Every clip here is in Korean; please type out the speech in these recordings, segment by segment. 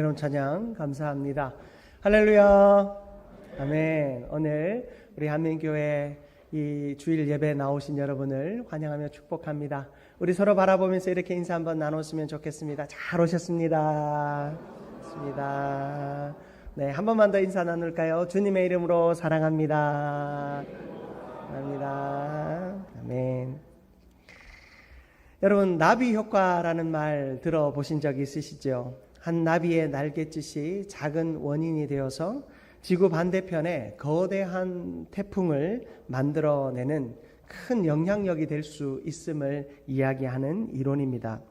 여러분 찬양 감사합니다. 할렐루야. 아멘. 오늘 우리 한민교회 이 주일 예배 나오신 여러분을 환영하며 축복합니다. 우리 서로 바라보면서 이렇게 인사 한번 나눴으면 좋겠습니다. 잘 오셨습니다. 좋습니다. 네, 한 번만 더 인사 나눌까요? 주님의 이름으로 사랑합니다. 사랑합니다. 아멘. 여러분 나비 효과라는 말 들어보신 적 있으시죠? 한 나비의 날갯짓이 작은 원인이 되어서 지구 반대편에 거대한 태풍을 만들어내는 큰 영향력이 될 수 있음을 이야기하는 이론입니다.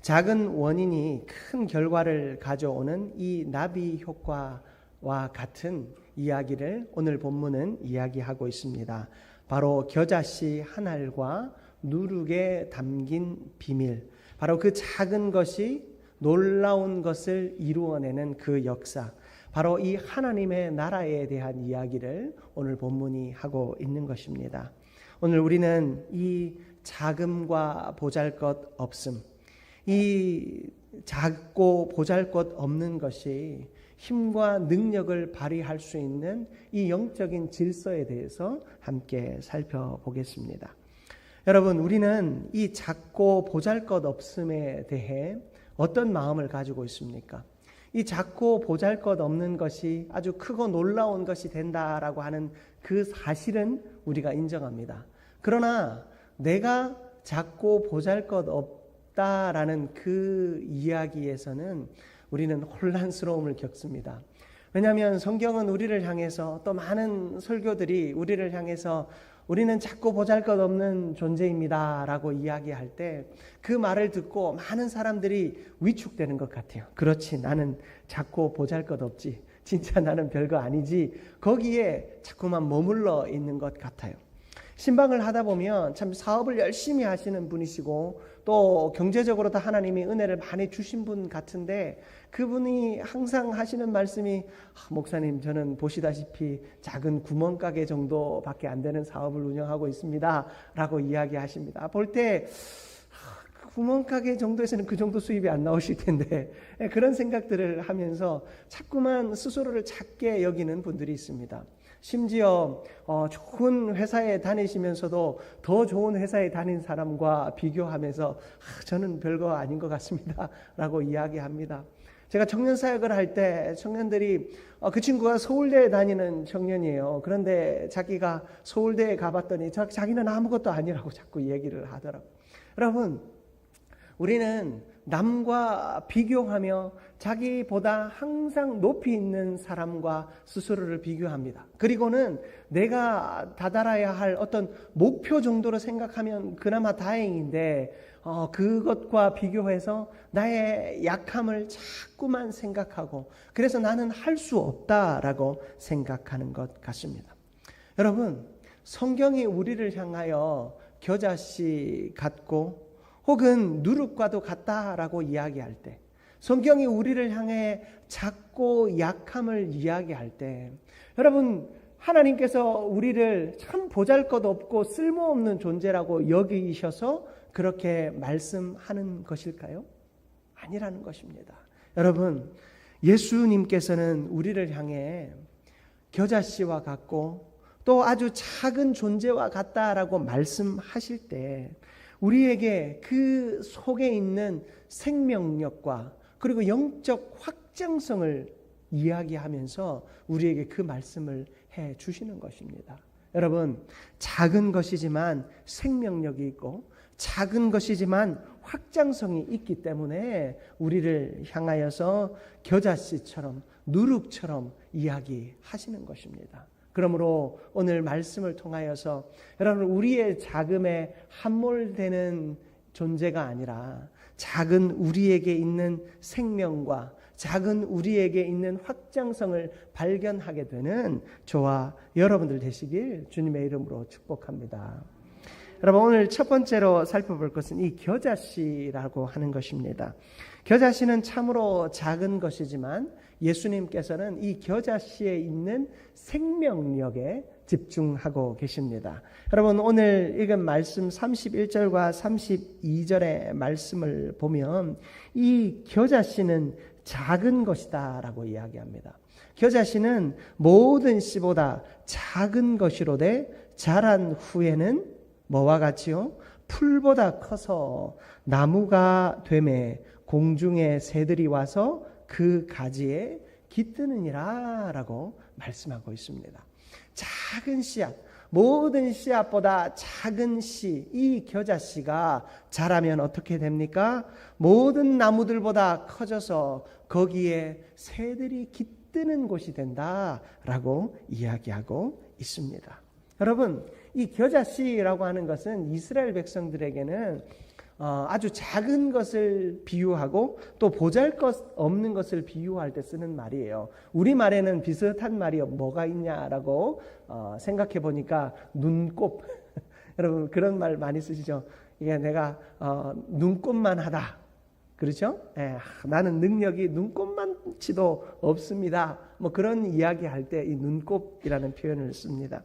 작은 원인이 큰 결과를 가져오는 이 나비 효과와 같은 이야기를 오늘 본문은 이야기하고 있습니다. 바로 겨자씨 한 알과 누룩에 담긴 비밀. 바로 그 작은 것이 놀라운 것을 이루어내는 그 역사. 바로 이 하나님의 나라에 대한 이야기를 오늘 본문이 하고 있는 것입니다. 오늘 우리는 이 자금과 보잘 것 없음, 이 작고 보잘 것 없는 것이 힘과 능력을 발휘할 수 있는 이 영적인 질서에 대해서 함께 살펴보겠습니다. 여러분, 우리는 이 작고 보잘 것 없음에 대해 어떤 마음을 가지고 있습니까? 이 작고 보잘 것 없는 것이 아주 크고 놀라운 것이 된다라고 하는 그 사실은 우리가 인정합니다. 그러나 내가 작고 보잘 것 없다라는 그 이야기에서는 우리는 혼란스러움을 겪습니다. 왜냐하면 성경은 우리를 향해서 또 많은 설교들이 우리를 향해서 우리는 작고 보잘 것 없는 존재입니다. 라고 이야기할 때 그 말을 듣고 많은 사람들이 위축되는 것 같아요. 그렇지. 나는 작고 보잘 것 없지. 진짜 나는 별거 아니지. 거기에 자꾸만 머물러 있는 것 같아요. 신방을 하다 보면 참 사업을 열심히 하시는 분이시고 또 경제적으로도 하나님이 은혜를 많이 주신 분 같은데 그분이 항상 하시는 말씀이 아, 목사님 저는 보시다시피 작은 구멍가게 정도밖에 안 되는 사업을 운영하고 있습니다라고 이야기하십니다. 볼때 아, 구멍가게 정도에서는 그 정도 수입이 안 나오실 텐데 예, 그런 생각들을 하면서 자꾸만 스스로를 작게 여기는 분들이 있습니다. 심지어 어, 좋은 회사에 다니시면서도 더 좋은 회사에 다닌 사람과 비교하면서 아, 저는 별거 아닌 것 같습니다라고 이야기합니다. 제가 청년 사역을 할 때 청년들이 어, 그 친구가 서울대에 다니는 청년이에요. 그런데 자기가 서울대에 가봤더니 자기는 아무것도 아니라고 자꾸 얘기를 하더라고요. 여러분, 우리는 남과 비교하며 자기보다 항상 높이 있는 사람과 스스로를 비교합니다. 그리고는 내가 다다라야 할 어떤 목표 정도로 생각하면 그나마 다행인데 어, 그것과 비교해서 나의 약함을 자꾸만 생각하고 그래서 나는 할 수 없다라고 생각하는 것 같습니다. 여러분, 성경이 우리를 향하여 겨자씨 같고 혹은 누룩과도 같다라고 이야기할 때 성경이 우리를 향해 작고 약함을 이야기할 때 여러분 하나님께서 우리를 참 보잘 것 없고 쓸모없는 존재라고 여기셔서 그렇게 말씀하는 것일까요? 아니라는 것입니다. 여러분 예수님께서는 우리를 향해 겨자씨와 같고 또 아주 작은 존재와 같다라고 말씀하실 때 우리에게 그 속에 있는 생명력과 그리고 영적 확장성을 이야기하면서 우리에게 그 말씀을 해 주시는 것입니다. 여러분, 작은 것이지만 생명력이 있고 작은 것이지만 확장성이 있기 때문에 우리를 향하여서 겨자씨처럼 누룩처럼 이야기하시는 것입니다. 그러므로 오늘 말씀을 통하여서 여러분 우리의 자금에 함몰되는 존재가 아니라 작은 우리에게 있는 생명과 작은 우리에게 있는 확장성을 발견하게 되는 저와 여러분들 되시길 주님의 이름으로 축복합니다. 여러분 오늘 첫 번째로 살펴볼 것은 이 겨자씨라고 하는 것입니다. 겨자씨는 참으로 작은 것이지만 예수님께서는 이 겨자씨에 있는 생명력에 집중하고 계십니다. 여러분 오늘 읽은 말씀 31절과 32절의 말씀을 보면 이 겨자씨는 작은 것이다 라고 이야기합니다. 겨자씨는 모든 씨보다 작은 것이로되 자란 후에는 뭐와 같이요? 풀보다 커서 나무가 되매 공중의 새들이 와서 그 가지에 깃드느니라 라고 말씀하고 있습니다. 작은 씨앗, 모든 씨앗보다 작은 씨, 이 겨자 씨가 자라면 어떻게 됩니까? 모든 나무들보다 커져서 거기에 새들이 깃드는 곳이 된다 라고 이야기하고 있습니다. 여러분, 이 겨자 씨라고 하는 것은 이스라엘 백성들에게는 어, 아주 작은 것을 비유하고 또 보잘 것 없는 것을 비유할 때 쓰는 말이에요. 우리 말에는 비슷한 말이 뭐가 있냐라고 어, 생각해 보니까 눈곱. 여러분 그런 말 많이 쓰시죠. 이게 내가 어, 눈곱만 하다. 그렇죠? 예, 나는 능력이 눈곱만치도 없습니다. 뭐 그런 이야기 할 때 이 눈곱이라는 표현을 씁니다.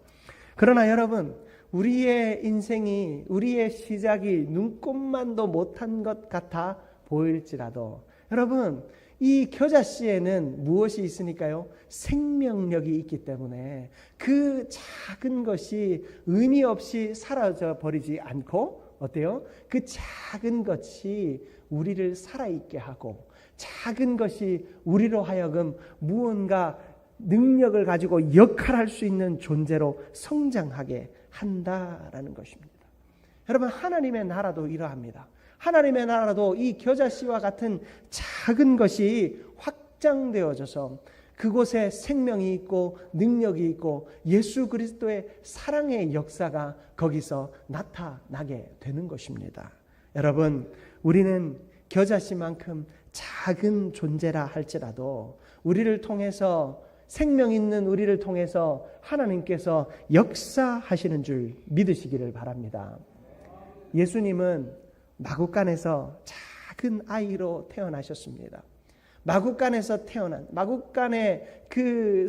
그러나 여러분 우리의 인생이 우리의 시작이 눈꼽만도 못한 것 같아 보일지라도 여러분 이 겨자씨에는 무엇이 있으니까요? 생명력이 있기 때문에 그 작은 것이 의미 없이 사라져 버리지 않고 어때요? 그 작은 것이 우리를 살아있게 하고 작은 것이 우리로 하여금 무언가 능력을 가지고 역할할 수 있는 존재로 성장하게 한다라는 것입니다. 여러분 하나님의 나라도 이러합니다. 하나님의 나라도 이 겨자씨와 같은 작은 것이 확장되어져서 그곳에 생명이 있고 능력이 있고 예수 그리스도의 사랑의 역사가 거기서 나타나게 되는 것입니다. 여러분, 우리는 겨자씨만큼 작은 존재라 할지라도 우리를 통해서 생명 있는 우리를 통해서 하나님께서 역사하시는 줄 믿으시기를 바랍니다. 예수님은 마국간에서 작은 아이로 태어나셨습니다. 마국간에서 태어난 마국간의 그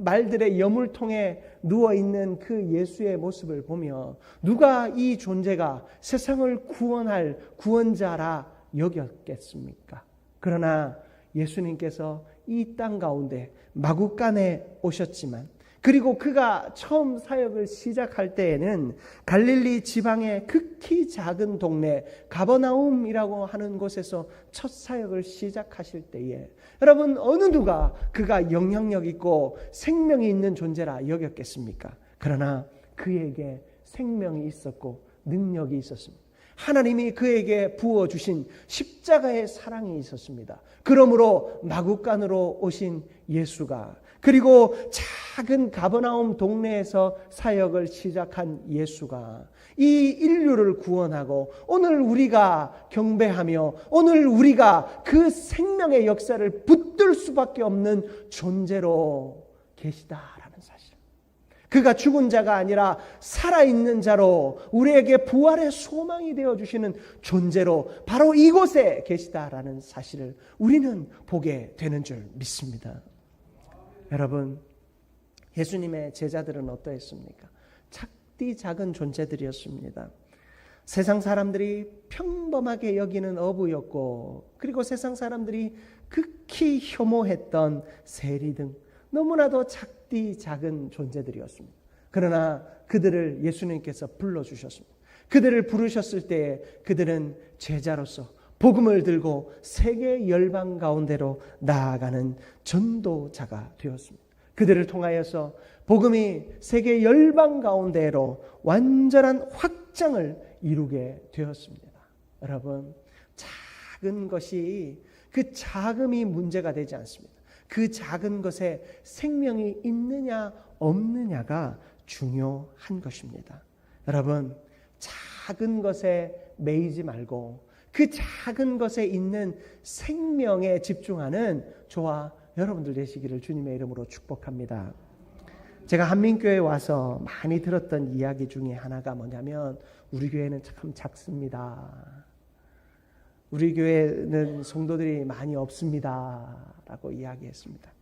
말들의 여물통에 누워 있는 그 예수의 모습을 보며 누가 이 존재가 세상을 구원할 구원자라 여겼겠습니까? 그러나 예수님께서 이 땅 가운데 마국간에 오셨지만 그리고 그가 처음 사역을 시작할 때에는 갈릴리 지방의 극히 작은 동네 가버나움이라고 하는 곳에서 첫 사역을 시작하실 때에 여러분 어느 누가 그가 영향력 있고 생명이 있는 존재라 여겼겠습니까? 그러나 그에게 생명이 있었고 능력이 있었습니다. 하나님이 그에게 부어 주신 십자가의 사랑이 있었습니다. 그러므로 마국간으로 오신 예수가 그리고 작은 가버나움 동네에서 사역을 시작한 예수가 이 인류를 구원하고 오늘 우리가 경배하며 오늘 우리가 그 생명의 역사를 붙들 수밖에 없는 존재로 사실. 그가 죽은 자가 아니라 살아있는 자로 우리에게 부활의 소망이 되어 주시는 존재로 바로 이곳에 계시다라는 사실을 우리는 보게 되는 줄 믿습니다. 여러분, 예수님의 제자들은 어떠했습니까? 작디 작은 존재들이었습니다. 세상 사람들이 평범하게 여기는 어부였고, 그리고 세상 사람들이 극히 혐오했던 세리 등 너무나도 작디 작은 존재들이었습니다. 그러나 그들을 예수님께서 불러주셨습니다. 그들을 부르셨을 때 그들은 제자로서 복음을 들고 세계 열방 가운데로 나아가는 전도자가 되었습니다. 그들을 통하여서 복음이 세계 열방 가운데로 완전한 확장을 이루게 되었습니다. 여러분, 작은 것이 그 작음이 문제가 되지 않습니다. 그 작은 것에 생명이 있느냐 없느냐가 중요한 것입니다. 여러분, 작은 것에 매이지 말고 그 작은 것에 있는 생명에 집중하는 저와 여러분들 되시기를 주님의 이름으로 축복합니다. 제가 한민교회 와서 많이 들었던 이야기 중에 하나가 뭐냐면 우리 교회는 참 작습니다. 우리 교회는 성도들이 많이 없습니다 라고 이야기했습니다.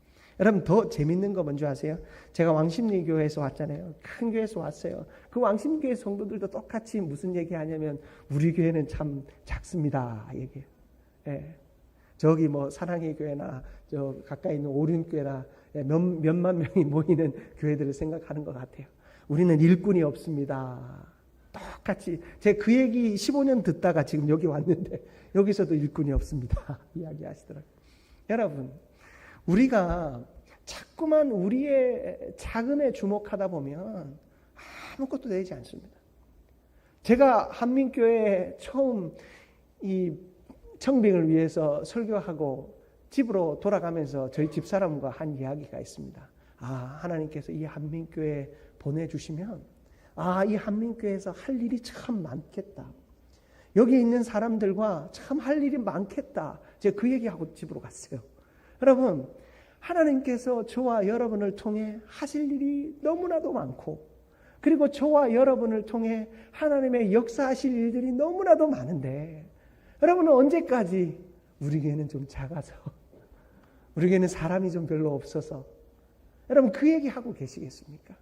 여러분 더 재밌는 거 뭔지 아세요? 제가 왕십리 교회에서 왔잖아요. 큰 교회에서 왔어요. 그 왕십교회 성도들도 똑같이 무슨 얘기하냐면 우리 교회는 참 작습니다. 얘기해요. 예. 저기 뭐 사랑의 교회나 저 가까이 있는 오륜교회나 몇, 몇만 명이 모이는 교회들을 생각하는 것 같아요. 우리는 일꾼이 없습니다. 똑같이 제그 얘기 15년 듣다가 지금 여기 왔는데 여기서도 일꾼이 없습니다. 이야기하시더라고요. 여러분, 우리가 자꾸만 우리의 작은에 주목하다 보면 아무것도 되지 않습니다. 제가 한민교회 처음 이 청빙을 위해서 설교하고 집으로 돌아가면서 저희 집사람과 한 이야기가 있습니다. 아, 하나님께서 이 한민교회 보내주시면, 아, 이 한민교회에서 할 일이 참 많겠다. 여기 있는 사람들과 참 할 일이 많겠다. 제가 그 얘기하고 집으로 갔어요. 여러분, 하나님께서 저와 여러분을 통해 하실 일이 너무나도 많고, 그리고 저와 여러분을 통해 하나님의 역사하실 일들이 너무나도 많은데, 여러분은 언제까지 우리 교회는 좀 작아서, 우리 교회는 사람이 좀 별로 없어서, 여러분 그 얘기 하고 계시겠습니까?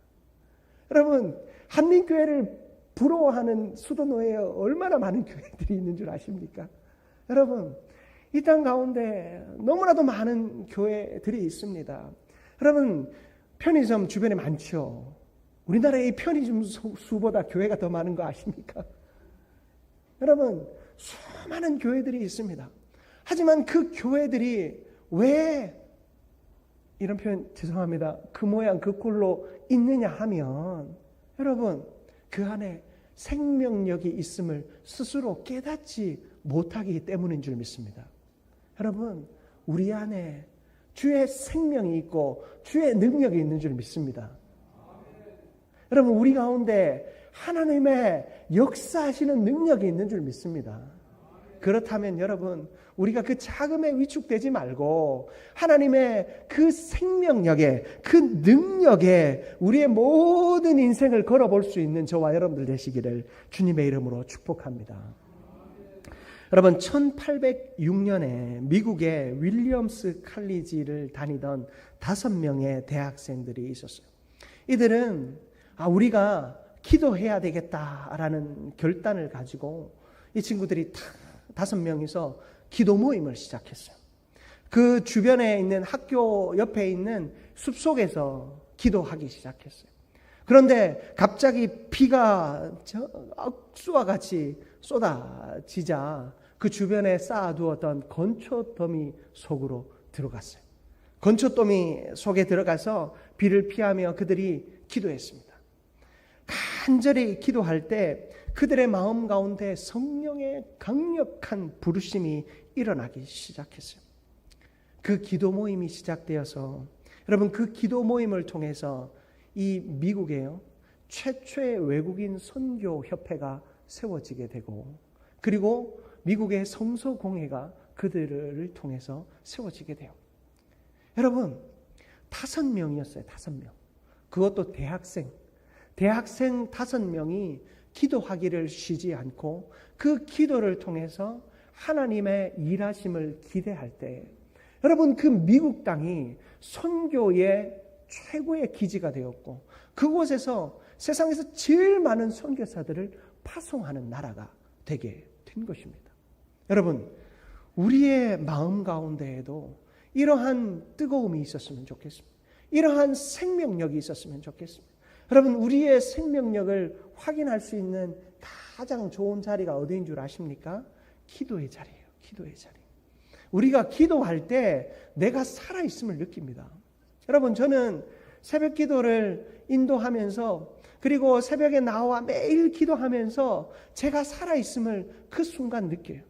여러분, 한민교회를 부러워하는 수도노에 얼마나 많은 교회들이 있는 줄 아십니까? 여러분, 이 땅 가운데 너무나도 많은 교회들이 있습니다. 여러분, 편의점 주변에 많죠. 우리나라의 편의점 수보다 교회가 더 많은 거 아십니까? 여러분, 수많은 교회들이 있습니다. 하지만 그 교회들이 왜 이런 표현 죄송합니다. 그 모양 그 꼴로 있느냐 하면 여러분 그 안에 생명력이 있음을 스스로 깨닫지 못하기 때문인 줄 믿습니다. 여러분 우리 안에 주의 생명이 있고 주의 능력이 있는 줄 믿습니다. 여러분 우리 가운데 하나님의 역사하시는 능력이 있는 줄 믿습니다. 그렇다면 여러분 우리가 그 자금에 위축되지 말고 하나님의 그 생명력에 그 능력에 우리의 모든 인생을 걸어볼 수 있는 저와 여러분들 되시기를 주님의 이름으로 축복합니다. 여러분 1806년에 미국의 윌리엄스 칼리지를 다니던 다섯 명의 대학생들이 있었어요. 이들은 아 우리가 기도해야 되겠다라는 결단을 가지고 이 친구들이 다 다섯 명이서 기도 모임을 시작했어요. 그 주변에 있는 학교 옆에 있는 숲 속에서 기도하기 시작했어요. 그런데 갑자기 비가 악수와 같이 쏟아지자 그 주변에 쌓아두었던 건초더미 속으로 들어갔어요. 건초더미 속에 들어가서 비를 피하며 그들이 기도했습니다. 간절히 기도할 때 그들의 마음 가운데 성령의 강력한 부르심이 일어나기 시작했어요. 그 기도 모임이 시작되어서 여러분 그 기도 모임을 통해서 이 미국에요 최초의 외국인 선교 협회가 세워지게 되고 그리고 미국의 성서 공회가 그들을 통해서 세워지게 돼요. 여러분 다섯 명이었어요. 다섯 명. 그것도 대학생. 대학생 다섯 명이 기도하기를 쉬지 않고 그 기도를 통해서 하나님의 일하심을 기대할 때 여러분 그 미국 땅이 선교의 최고의 기지가 되었고 그곳에서 세상에서 제일 많은 선교사들을 파송하는 나라가 되게 된 것입니다. 여러분 우리의 마음 가운데에도 이러한 뜨거움이 있었으면 좋겠습니다. 이러한 생명력이 있었으면 좋겠습니다. 여러분 우리의 생명력을 확인할 수 있는 가장 좋은 자리가 어디인 줄 아십니까? 기도의 자리예요. 기도의 자리. 우리가 기도할 때 내가 살아 있음을 느낍니다. 여러분 저는 새벽 기도를 인도하면서 그리고 새벽에 나와 매일 기도하면서 제가 살아 있음을 그 순간 느껴요.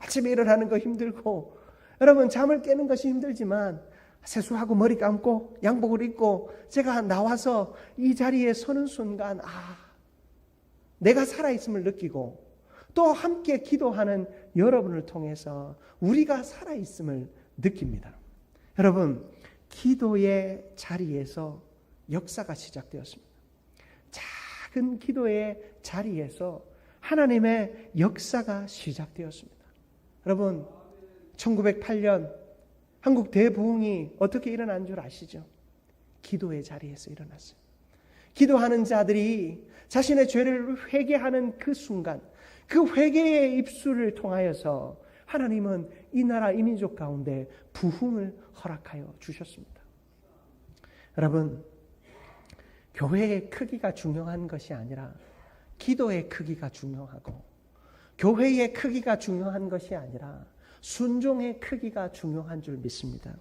아침에 일어나는 거 힘들고 여러분 잠을 깨는 것이 힘들지만 세수하고 머리 감고 양복을 입고 제가 나와서 이 자리에 서는 순간 아 내가 살아 있음을 느끼고 또 함께 기도하는 여러분을 통해서 우리가 살아 있음을 느낍니다. 여러분 기도의 자리에서 역사가 시작되었습니다. 작은 기도의 자리에서 하나님의 역사가 시작되었습니다. 여러분 1908년 한국 대부흥이 어떻게 일어난 줄 아시죠? 기도의 자리에서 일어났어요. 기도하는 자들이 자신의 죄를 회개하는 그 순간, 그 회개의 입술을 통하여서 하나님은 이 나라 이 민족 가운데 부흥을 허락하여 주셨습니다. 여러분, 교회의 크기가 중요한 것이 아니라 기도의 크기가 중요하고 교회의 크기가 중요한 것이 아니라 순종의 크기가 중요한 줄 믿습니다.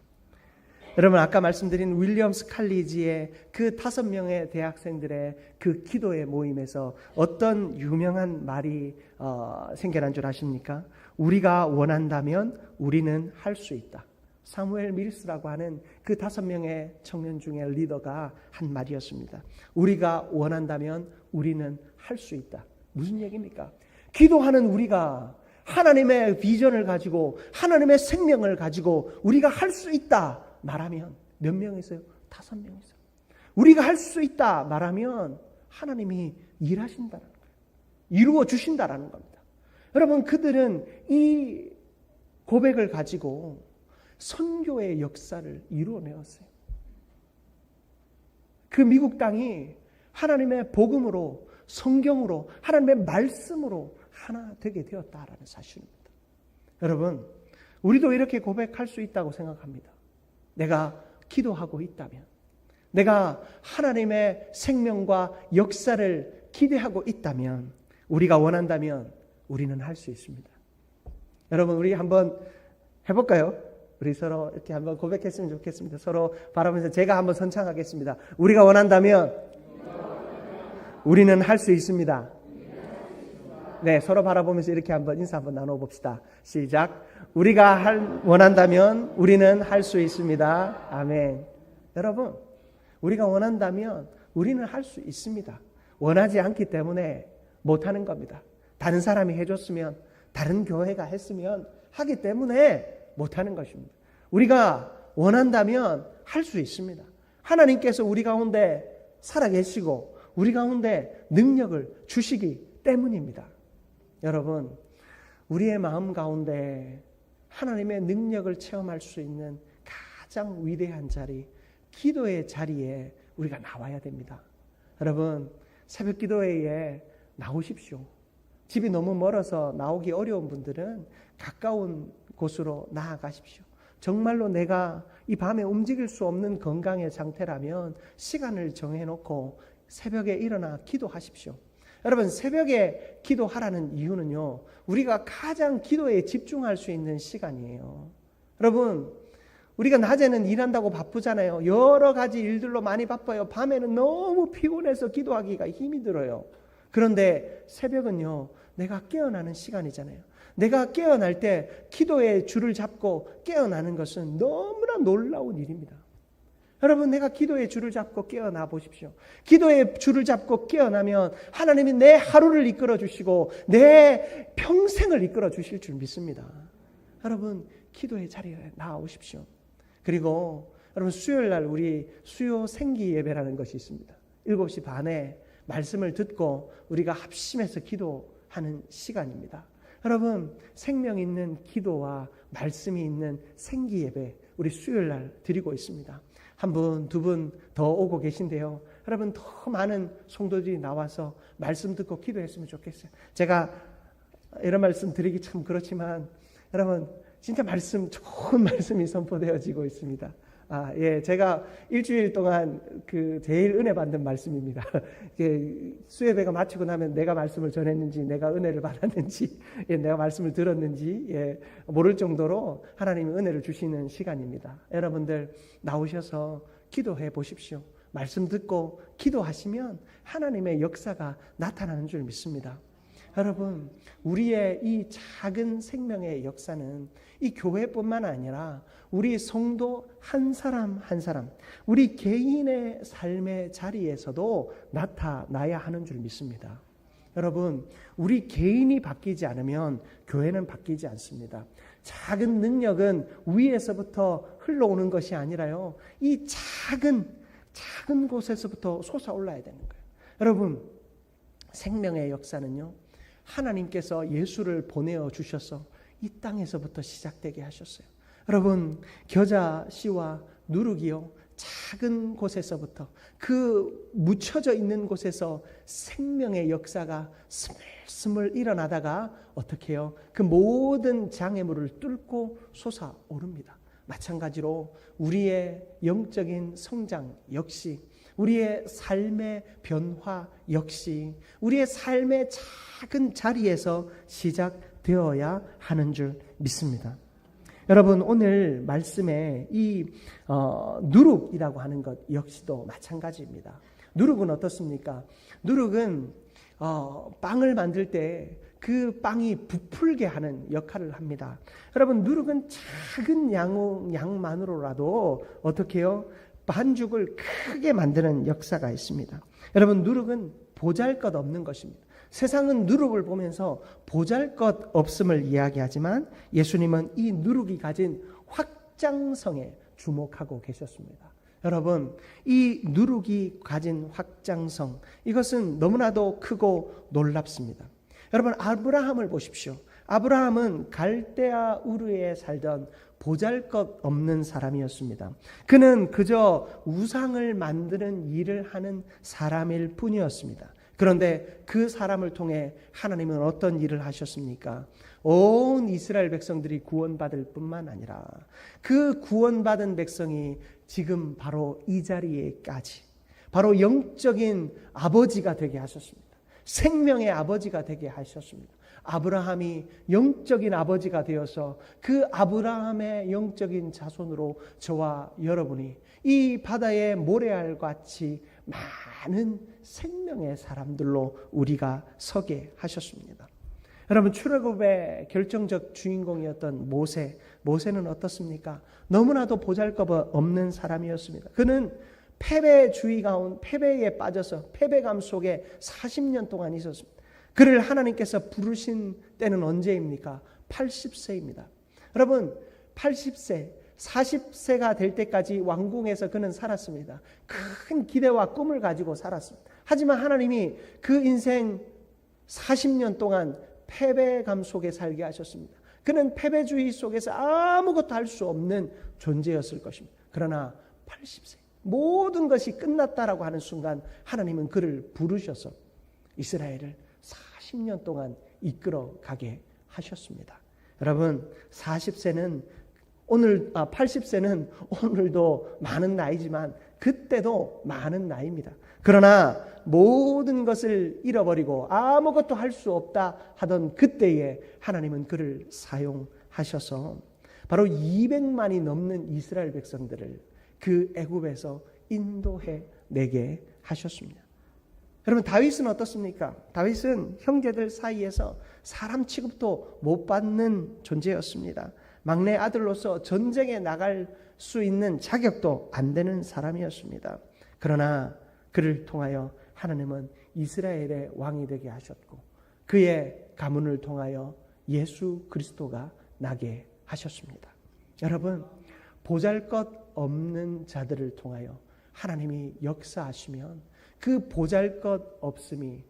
여러분 아까 말씀드린 윌리엄스 칼리지의 그 다섯 명의 대학생들의 그 기도의 모임에서 어떤 유명한 말이 어, 생겨난 줄 아십니까? 우리가 원한다면 우리는 할 수 있다. 사무엘 밀스라고 하는 그 다섯 명의 청년 중에 리더가 한 말이었습니다. 우리가 원한다면 우리는 할 수 있다. 무슨 얘기입니까? 기도하는 우리가 하나님의 비전을 가지고 하나님의 생명을 가지고 우리가 할 수 있다 말하면 몇 명이서요? 다섯 명이서. 우리가 할 수 있다 말하면 하나님이 일하신다는 거예요. 이루어 주신다라는 겁니다. 여러분 그들은 이 고백을 가지고 선교의 역사를 이루어내었어요. 그 미국 땅이 하나님의 복음으로 성경으로 하나님의 말씀으로 하나 되게 되었다라는 사실입니다. 여러분, 우리도 이렇게 고백할 수 있다고 생각합니다. 내가 기도하고 있다면, 내가 하나님의 생명과 역사를 기대하고 있다면, 우리가 원한다면 우리는 할 수 있습니다. 여러분, 우리 한번 해볼까요? 우리 서로 이렇게 한번 고백했으면 좋겠습니다. 서로 바라보면서 제가 한번 선창하겠습니다. 우리가 원한다면 우리는 할 수 있습니다. 네, 서로 바라보면서 이렇게 한번 인사 한번 나눠 봅시다. 시작. 우리가 할, 원한다면 우리는 할 수 있습니다. 아멘. 여러분, 우리가 원한다면 우리는 할 수 있습니다. 원하지 않기 때문에 못 하는 겁니다. 다른 사람이 해줬으면, 다른 교회가 했으면 하기 때문에 못 하는 것입니다. 우리가 원한다면 할 수 있습니다. 하나님께서 우리 가운데 살아 계시고 우리 가운데 능력을 주시기 때문입니다. 여러분, 우리의 마음 가운데 하나님의 능력을 체험할 수 있는 가장 위대한 자리, 기도의 자리에 우리가 나와야 됩니다. 여러분, 새벽 기도회에 나오십시오. 집이 너무 멀어서 나오기 어려운 분들은 가까운 곳으로 나아가십시오. 정말로 내가 이 밤에 움직일 수 없는 건강의 상태라면 시간을 정해놓고 새벽에 일어나 기도하십시오. 여러분, 새벽에 기도하라는 이유는요, 우리가 가장 기도에 집중할 수 있는 시간이에요. 여러분, 우리가 낮에는 일한다고 바쁘잖아요. 여러 가지 일들로 많이 바빠요. 밤에는 너무 피곤해서 기도하기가 힘이 들어요. 그런데 새벽은요, 내가 깨어나는 시간이잖아요. 내가 깨어날 때 기도의 줄을 잡고 깨어나는 것은 너무나 놀라운 일입니다. 여러분, 내가 기도의 줄을 잡고 깨어나 보십시오. 기도의 줄을 잡고 깨어나면 하나님이 내 하루를 이끌어 주시고 내 평생을 이끌어 주실 줄 믿습니다. 여러분, 기도의 자리에 나오십시오. 그리고 여러분, 수요일 날 우리 수요 생기 예배라는 것이 있습니다. 7시 반에 말씀을 듣고 우리가 합심해서 기도하는 시간입니다. 여러분, 생명 있는 기도와 말씀이 있는 생기 예배 우리 수요일 날 드리고 있습니다. 한 분, 두 분 더 오고 계신데요. 여러분, 더 많은 성도들이 나와서 말씀 듣고 기도했으면 좋겠어요. 제가 이런 말씀 드리기 참 그렇지만, 여러분, 진짜 말씀, 좋은 말씀이 선포되어지고 있습니다. 아, 예, 제가 일주일 동안 그 제일 은혜 받는 말씀입니다. 수예배가 마치고 나면 내가 말씀을 전했는지, 내가 은혜를 받았는지, 예, 내가 말씀을 들었는지, 예, 모를 정도로 하나님이 은혜를 주시는 시간입니다. 여러분들 나오셔서 기도해 보십시오. 말씀 듣고 기도하시면 하나님의 역사가 나타나는 줄 믿습니다. 여러분, 우리의 이 작은 생명의 역사는 이 교회뿐만 아니라 우리 성도 한 사람 한 사람, 우리 개인의 삶의 자리에서도 나타나야 하는 줄 믿습니다. 여러분, 우리 개인이 바뀌지 않으면 교회는 바뀌지 않습니다. 작은 능력은 위에서부터 흘러오는 것이 아니라요. 이 작은 작은 곳에서부터 솟아올라야 되는 거예요. 여러분, 생명의 역사는요. 하나님께서 예수를 보내어 주셔서 이 땅에서부터 시작되게 하셨어요. 여러분, 겨자 씨와 누룩이요. 작은 곳에서부터 그 묻혀져 있는 곳에서 생명의 역사가 스물스물 일어나다가 어떻게 해요? 그 모든 장애물을 뚫고 솟아오릅니다. 마찬가지로 우리의 영적인 성장 역시 우리의 삶의 변화 역시 우리의 삶의 작은 자리에서 시작되어야 하는 줄 믿습니다. 여러분 오늘 말씀에 이 어, 누룩이라고 하는 것 역시도 마찬가지입니다. 누룩은 어떻습니까? 누룩은 어, 빵을 만들 때 그 빵이 부풀게 하는 역할을 합니다. 여러분 누룩은 작은 양, 양만으로라도 어떻게 해요? 반죽을 크게 만드는 역사가 있습니다. 여러분 누룩은 보잘 것 없는 것입니다. 세상은 누룩을 보면서 보잘 것 없음을 이야기하지만 예수님은 이 누룩이 가진 확장성에 주목하고 계셨습니다. 여러분, 이 누룩이 가진 확장성, 이것은 너무나도 크고 놀랍습니다. 여러분, 아브라함을 보십시오. 아브라함은 갈대아 우르에 살던 보잘 것 없는 사람이었습니다. 그는 그저 우상을 만드는 일을 하는 사람일 뿐이었습니다. 그런데 그 사람을 통해 하나님은 어떤 일을 하셨습니까? 온 이스라엘 백성들이 구원받을 뿐만 아니라 그 구원받은 백성이 지금 바로 이 자리에까지 바로 영적인 아버지가 되게 하셨습니다. 생명의 아버지가 되게 하셨습니다. 아브라함이 영적인 아버지가 되어서 그 아브라함의 영적인 자손으로 저와 여러분이 이 바다의 모래알 같이 많은 생명의 사람들로 우리가 서게 하셨습니다. 여러분 출애굽의 결정적 주인공이었던 모세, 모세는 어떻습니까? 너무나도 보잘것 없는 사람이었습니다. 그는 패배주의 가운 패배에 빠져서 패배감 속에 40년 동안 있었습니다. 그를 하나님께서 부르신 때는 언제입니까? 80세입니다. 여러분 80세 40세가 될 때까지 왕궁에서 그는 살았습니다. 큰 기대와 꿈을 가지고 살았습니다. 하지만 하나님이 그 인생 40년 동안 패배감 속에 살게 하셨습니다. 그는 패배주의 속에서 아무것도 할 수 없는 존재였을 것입니다. 그러나 80세 모든 것이 끝났다라고 하는 순간 하나님은 그를 부르셔서 이스라엘을 40년 동안 이끌어 가게 하셨습니다. 여러분 40세는 오늘 아 80세는 오늘도 많은 나이지만 그때도 많은 나이입니다. 그러나 모든 것을 잃어버리고 아무것도 할 수 없다 하던 그때에 하나님은 그를 사용하셔서 바로 200만이 넘는 이스라엘 백성들을 그 애굽에서 인도해 내게 하셨습니다. 여러분 다윗은 어떻습니까? 다윗은 형제들 사이에서 사람 취급도 못 받는 존재였습니다. 막내 아들로서 전쟁에 나갈 수 있는 자격도 안 되는 사람이었습니다. 그러나 그를 통하여 하나님은 이스라엘의 왕이 되게 하셨고 그의 가문을 통하여 예수 그리스도가 나게 하셨습니다. 여러분 보잘것 없는 자들을 통하여 하나님이 역사하시면 그 보잘 것 없음이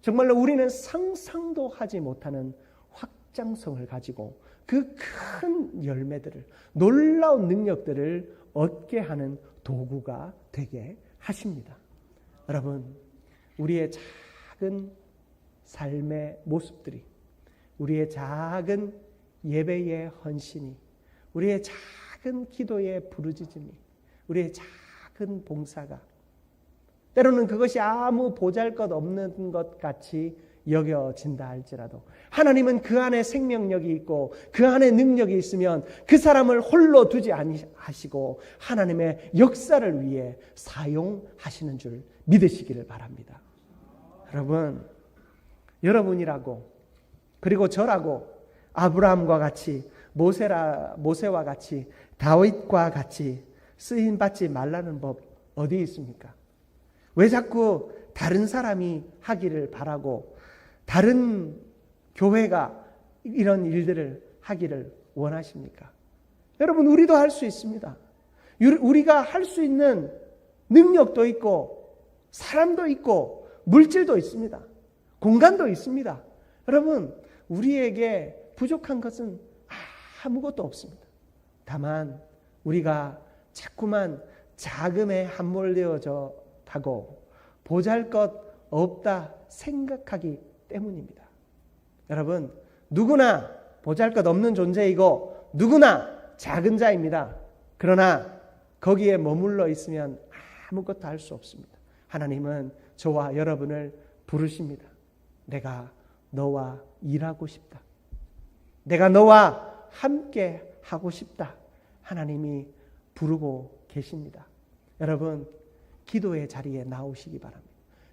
정말로 우리는 상상도 하지 못하는 확장성을 가지고 그 큰 열매들을 놀라운 능력들을 얻게 하는 도구가 되게 하십니다. 여러분, 우리의 작은 삶의 모습들이 우리의 작은 예배의 헌신이 우리의 작은 기도의 부르짖음이 우리의 작은 봉사가 때로는 그것이 아무 보잘 것 없는 것 같이 여겨진다 할지라도 하나님은 그 안에 생명력이 있고 그 안에 능력이 있으면 그 사람을 홀로 두지 아니하시고 하나님의 역사를 위해 사용하시는 줄 믿으시기를 바랍니다. 여러분, 여러분이라고 그리고 저라고 아브라함과 같이 모세라 모세와 같이 다윗과 같이 쓰임 받지 말라는 법 어디 있습니까? 왜 자꾸 다른 사람이 하기를 바라고 다른 교회가 이런 일들을 하기를 원하십니까? 여러분, 우리도 할 수 있습니다. 우리가 할 수 있는 능력도 있고, 사람도 있고, 물질도 있습니다. 공간도 있습니다. 여러분, 우리에게 부족한 것은 아무것도 없습니다. 다만, 우리가 자꾸만 자금에 함몰되어져 타고 보잘 것 없다 생각하기 때문입니다. 여러분, 누구나 보잘 것 없는 존재이고 누구나 작은 자입니다. 그러나 거기에 머물러 있으면 아무것도 할 수 없습니다. 하나님은 저와 여러분을 부르십니다. 내가 너와 일하고 싶다. 내가 너와 함께 하고 싶다. 하나님이 부르고 계십니다. 여러분, 기도의 자리에 나오시기 바랍니다.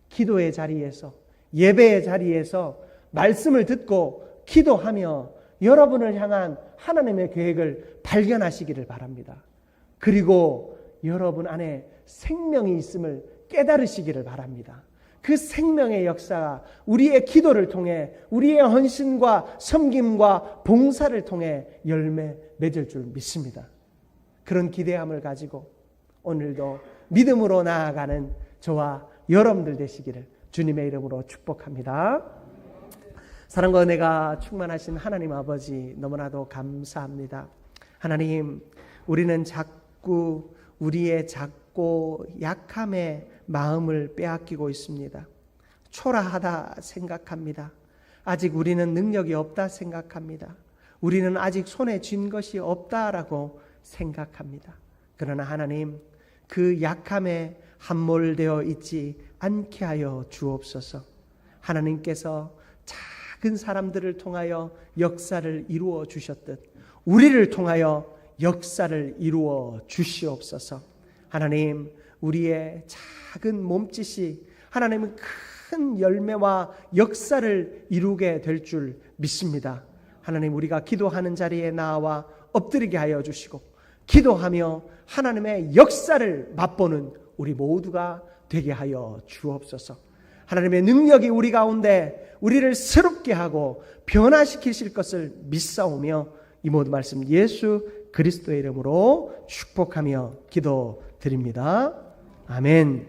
기도의 자리에서, 예배의 자리에서 말씀을 듣고 기도하며 여러분을 향한 하나님의 계획을 발견하시기를 바랍니다. 그리고 여러분 안에 생명이 있음을 깨달으시기를 바랍니다. 그 생명의 역사가 우리의 기도를 통해 우리의 헌신과 섬김과 봉사를 통해 열매 맺을 줄 믿습니다. 그런 기대함을 가지고 오늘도 믿음으로 나아가는 저와 여러분들 되시기를 주님의 이름으로 축복합니다. 사랑과 은혜가 충만하신 하나님 아버지 너무나도 감사합니다. 하나님, 우리는 자꾸 우리의 작고 약함의 마음을 빼앗기고 있습니다. 초라하다 생각합니다. 아직 우리는 능력이 없다 생각합니다. 우리는 아직 손에 쥔 것이 없다라고 생각합니다. 그러나 하나님, 그 약함에 함몰되어 있지 않게 하여 주옵소서. 하나님께서 작은 사람들을 통하여 역사를 이루어 주셨듯 우리를 통하여 역사를 이루어 주시옵소서. 하나님, 우리의 작은 몸짓이 하나님은 큰 열매와 역사를 이루게 될 줄 믿습니다. 하나님, 우리가 기도하는 자리에 나와 엎드리게 하여 주시고, 기도하며 하나님의 역사를 맛보는 우리 모두가 되게 하여 주옵소서. 하나님의 능력이 우리 가운데 우리를 새롭게 하고 변화시키실 것을 믿사오며 이 모든 말씀 예수 그리스도의 이름으로 축복하며 기도드립니다. 아멘.